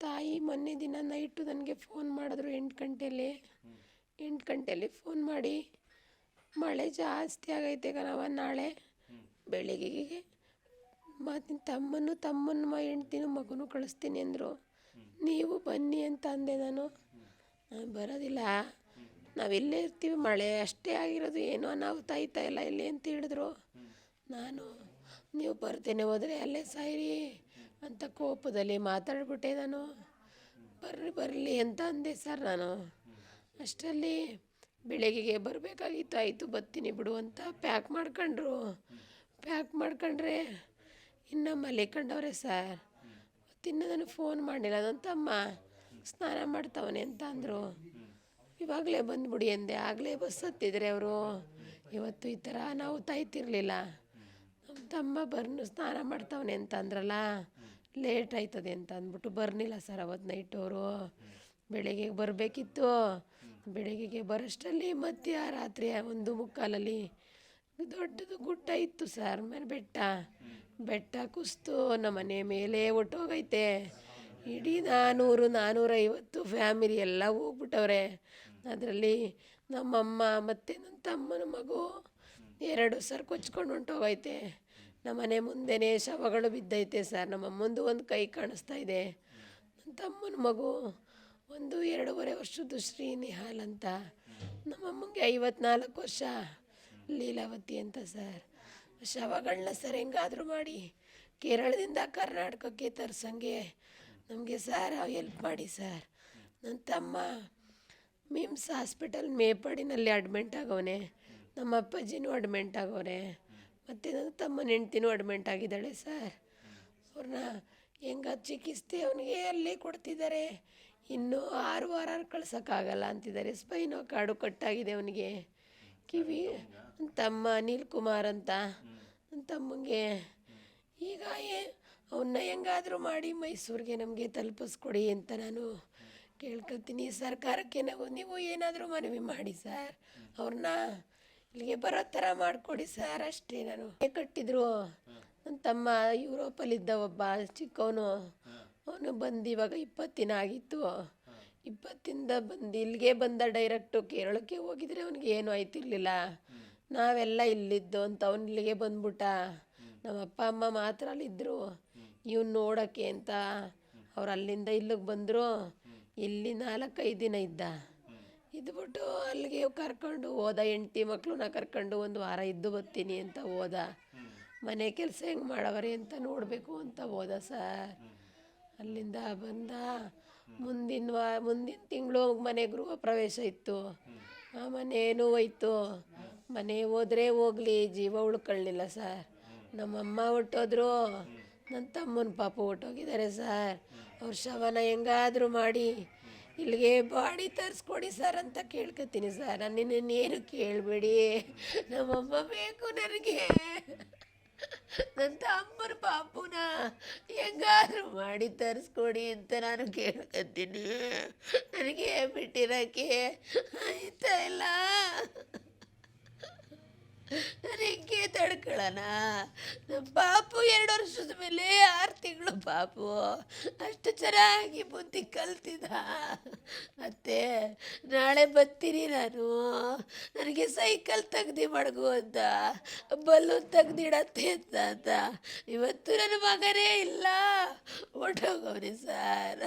ತಾಯಿ ಮೊನ್ನೆ ದಿನ ನೈಟು ನನಗೆ ಫೋನ್ ಮಾಡಿದ್ರು ಎಂಟು ಗಂಟೆಯಲ್ಲಿ ಎಂಟು ಗಂಟೆಯಲ್ಲಿ ಫೋನ್ ಮಾಡಿ, ಮಳೆ ಜಾಸ್ತಿ ಆಗೈತೆ ಕಣವ ನಾಳೆ ಬೆಳಿಗ್ಗೆಗೆ ಮತ್ತು ತಮ್ಮನು ತಮ್ಮನ ಹೆಂಡ್ತಿನೂ ಮಗನೂ ಕಳಿಸ್ತೀನಿ ಅಂದರು. ನೀವು ಬನ್ನಿ ಅಂತ ಅಂದೆ ನಾನು. ನಾನು ಬರೋದಿಲ್ಲ. ನಾವೆಲ್ಲೇ ಇರ್ತೀವಿ, ಮಳೆ ಅಷ್ಟೇ ಆಗಿರೋದು, ಏನೋ ಅನಾಹುತ ಆಯ್ತಾ ಇಲ್ಲ ಇಲ್ಲಿ? ಅಂತ ಹೇಳಿದ್ರು. ನಾನು, ನೀವು ಬರ್ದೇನೆ ಹೋದರೆ ಅಲ್ಲೇ ಸಾಯಿರಿ ಅಂತ ಕೋಪದಲ್ಲಿ ಮಾತಾಡಿಬಿಟ್ಟೆ ನಾನು. ಬರ್ರಿ, ಬರಲಿ ಅಂತ ಅಂದೆ ಸರ್ ನಾನು. ಅಷ್ಟರಲ್ಲಿ ಬೆಳಗ್ಗೆಗೆ ಬರಬೇಕಾಗಿತ್ತು, ಆಯಿತು ಬರ್ತೀನಿ ಬಿಡು ಅಂತ ಪ್ಯಾಕ್ ಮಾಡ್ಕೊಂಡ್ರು. ಪ್ಯಾಕ್ ಮಾಡ್ಕೊಂಡ್ರೆ ಇನ್ನು ಮಲಿಕೊಂಡವ್ರೆ ಸರ್. ತಿನ್ನ ಫೋನ್ ಮಾಡಿಲ್ಲ ನನ್ನ ತಮ್ಮ ಸ್ನಾನ ಮಾಡ್ತಾವನೆ ಅಂತ ಅಂದರು. ಇವಾಗಲೇ ಬಂದ್ಬಿಡಿ ಅಂದೆ, ಆಗಲೇ ಬಸ್ ಹತ್ತಿದ್ರೆ ಅವರು. ಇವತ್ತು ಈ ಥರ ನಾವು ತಾಯ್ತಿರ್ಲಿಲ್ಲ. ತಮ್ಮ ಬರ್ನು ಸ್ನಾನ ಮಾಡ್ತಾವನೆ ಅಂತ ಅಂದ್ರಲ್ಲ ಲೇಟ್ ಆಯ್ತದೆ ಅಂತ ಅಂದ್ಬಿಟ್ಟು ಬರ್ನಿಲ್ಲ ಸರ್ ಅವತ್ತು ನೈಟ್ ಅವರು. ಬೆಳಗ್ಗೆ ಬರಬೇಕಿತ್ತು. ಬೆಳಗ್ಗೆಗೆ ಬರೋಷ್ಟರಲ್ಲಿ ಆ ರಾತ್ರಿ ಒಂದು ಮುಕ್ಕಾಲಲ್ಲಿ ದೊಡ್ಡದು ಗುಡ್ಡ ಇತ್ತು ಸರ್ ಮೇಲೆ ಬೆಟ್ಟ. ಬೆಟ್ಟ ಕುಸ್ತು ನಮ್ಮ ಮನೆ ಮೇಲೆ ಒಟ್ಟೋಗೈತೆ. ಇಡೀ ನಾನ್ನೂರು ನಾನ್ನೂರೈವತ್ತು ಫ್ಯಾಮಿಲಿ ಎಲ್ಲ ಹೋಗ್ಬಿಟ್ಟವ್ರೆ. ಅದರಲ್ಲಿ ನಮ್ಮಮ್ಮ ಮತ್ತು ನನ್ನ ತಮ್ಮನ ಮಗು ಎರಡು ಸರ್ ಕೊಚ್ಕೊಂಡು ಹೊಂಟೋಗೈತೆ. ನಮ್ಮನೆ ಮುಂದೆನೇ ಶವಗಳು ಬಿದ್ದೈತೆ ಸರ್. ನಮ್ಮ ಮುಂದೆ ಒಂದು ಕೈ ಕಾಣಿಸ್ತಾ ಇದೆ. ನನ್ನ ತಮ್ಮನ ಮಗು ಒಂದು ಎರಡೂವರೆ ವರ್ಷದ್ದು ಶ್ರೀ ನಿಹಾಲ್ ಅಂತ ನಮ್ಮಮ್ಮಂಗೆ ಐವತ್ನಾಲ್ಕು ವರ್ಷ ಲೀಲಾವತಿ ಅಂತ ಸರ್. ಶವಗಳನ್ನ ಸರ್ ಹೆಂಗಾದರೂ ಮಾಡಿ ಕೇರಳದಿಂದ ಕರ್ನಾಟಕಕ್ಕೆ ತರ್ಸಂಗೆ ನಮಗೆ ಸರ್ ಹೆಲ್ಪ್ ಮಾಡಿ ಸರ್. ನನ್ನ ತಮ್ಮ ಮಿಮ್ಸ್ ಹಾಸ್ಪಿಟಲ್ ಮೇಪಾಡಿನಲ್ಲಿ ಅಡ್ಮಿಂಟ್ ಆಗವನೆ. ನಮ್ಮ ಅಪ್ಪಾಜಿನೂ ಅಡ್ಮಿಂಟ್ ಆಗವ್ರೆ ಮತ್ತು ನನ್ನ ತಮ್ಮ ಹೆಂಡ್ತಿನೂ ಅಡ್ಮಿಂಟ್ ಆಗಿದ್ದಾಳೆ ಸರ್ ಅವ್ರನ್ನ ಹೆಂಗ ಚಿಕಿತ್ಸೆ ಅವನಿಗೆ ಅಲ್ಲಿ ಕೊಡ್ತಿದ್ದಾರೆ? ಇನ್ನೂ ಆರು ವಾರ ಕಳ್ಸೋಕ್ಕಾಗಲ್ಲ ಅಂತಿದ್ದಾರೆ. ಸ್ಪೈನೋ ಕಾಡು ಕಟ್ಟಾಗಿದೆ ಅವನಿಗೆ. ಕಿವಿ ತಮ್ಮ ಅನಿಲ್ ಕುಮಾರ್ ಅಂತ. ತಮ್ಮಂಗೆ. ಈಗ ಏ ಅವನ್ನ ಹೆಂಗಾದರೂ ಮಾಡಿ ಮೈಸೂರಿಗೆ ನಮಗೆ ತಲುಪಿಸ್ಕೊಡಿ ಅಂತ ನಾನು ಕೇಳ್ಕೊತೀನಿ ಸರ್ಕಾರಕ್ಕೆ ನಾವು ನೀವು ಏನಾದರೂ ಮನವಿ ಮಾಡಿ ಸರ್ ಅವ್ರನ್ನ ಇಲ್ಲಿಗೆ ಬರೋ ಥರ ಮಾಡಿಕೊಡಿ ಸರ್ ಅಷ್ಟೇ ನಾನು. ಕಟ್ಟಿದ್ರು? ನನ್ನ ತಮ್ಮ ಯುರೋಪಲ್ಲಿದ್ದ ಒಬ್ಬ ಚಿಕ್ಕವನು. ಅವನು ಬಂದು ಇವಾಗ ಇಪ್ಪತ್ತು ದಿನ ಆಗಿತ್ತು. ಇಪ್ಪತ್ತಿಂದ ಬಂದು ಇಲ್ಲಿಗೆ ಬಂದ ಡೈರೆಕ್ಟು ಕೇರಳಕ್ಕೆ ಹೋಗಿದ್ರೆ ಅವನಿಗೆ ಏನೂ ಆಯ್ತಿರ್ಲಿಲ್ಲ. ನಾವೆಲ್ಲ ಇಲ್ಲಿದ್ದು ಅಂತ ಅವನು ಇಲ್ಲಿಗೆ ಬಂದ್ಬಿಟ್ಟ. ನಮ್ಮ ಅಪ್ಪ, ಅಮ್ಮ ಮಾತ್ರ ಅಲ್ಲಿದ್ದರು ಇವ್ನು ನೋಡೋಕ್ಕೆ ಅಂತ. ಅವ್ರು ಅಲ್ಲಿಂದ ಇಲ್ಲಿಗೆ ಬಂದರು. ಇಲ್ಲಿ ನಾಲ್ಕೈದು ದಿನ ಇದ್ದ. ಇದ್ಬಿಟ್ಟು ಅಲ್ಲಿಗೆ ಕರ್ಕೊಂಡು ಹೋದ ಹೆಂಡ್ತಿ ಮಕ್ಕಳನ್ನ ಕರ್ಕೊಂಡು ಒಂದು ವಾರ ಇದ್ದು ಬರ್ತೀನಿ ಅಂತ ಹೋದ. ಮನೆ ಕೆಲಸ ಹೆಂಗೆ ಮಾಡವರಿ ಅಂತ ನೋಡಬೇಕು ಅಂತ ಹೋದ ಸರ್ ಅಲ್ಲಿಂದ ಬಂದ. ಮುಂದಿನ ವಾ, ಮುಂದಿನ ತಿಂಗಳು ಮನೆ ಗೃಹ ಪ್ರವೇಶ ಇತ್ತು. ಆ ಮನೇನೂ ಹೋಯ್ತು. ಮನೆ ಹೋದ್ರೆ ಹೋಗ್ಲಿ, ಜೀವ ಉಳ್ಕೊಳ್ಳಿಲ್ಲ ಸರ್ ನಮ್ಮಮ್ಮ ಹೊಟ್ಟೋದ್ರು ನನ್ನ ತಮ್ಮನ ಪಾಪ ಹೊಟ್ಟೋಗಿದ್ದಾರೆ ಸರ್ ಅವ್ರ ಶವನ ಹೆಂಗಾದರೂ ಮಾಡಿ ಇಲ್ಲಿಗೆ ಬಾಡಿ ತರಿಸ್ಕೊಡಿ ಸರ್ ಅಂತ ಕೇಳ್ಕೊತೀನಿ ಸರ್. ನಾನು ನಿನ್ನೇನು ಕೇಳಬೇಡಿ. ನಮ್ಮಮ್ಮ ಬೇಕು ನನಗೆ. ನನ್ನ ತಮ್ಮನ ಪಾಪುನ ಹೆಂಗಾದ್ರೂ ಮಾಡಿ ತರಿಸ್ಕೊಡಿ ಅಂತ ನಾನು ಕೇಳ್ಕೊತೀನಿ. ನನಗೆ ಬಿಟ್ಟಿರೋಕ್ಕೆ ಆಯ್ತಾ ಇಲ್ಲ? ನಾನು ಹೆಂಗೆ ತಡ್ಕೊಳ್ಳೋಣ ನಮ್ಮ ಪಾಪು ಎರಡು ವರ್ಷದ ಮೇಲೆ ಆರು ತಿಂಗಳು ಪಾಪು ಅಷ್ಟು ಚೆನ್ನಾಗಿ ಬುದ್ಧಿ ಕಲ್ತಿದ್ದ ಅತ್ತೆ ನಾಳೆ ಬರ್ತೀನಿ ನಾನು. ನನಗೆ ಸೈಕಲ್ ತೆಗ್ದು ಮಡಗು ಅಂತ, ಬಲೂನ್ ತೆಗ್ದಿಡತ್ತೆ ಅಂತ ಅಂತ. ಇವತ್ತು ನನ್ನ ಮಗನೇ ಇಲ್ಲ. ಹೊರ್ಟೋಗವ್ರೆ ಸರ್.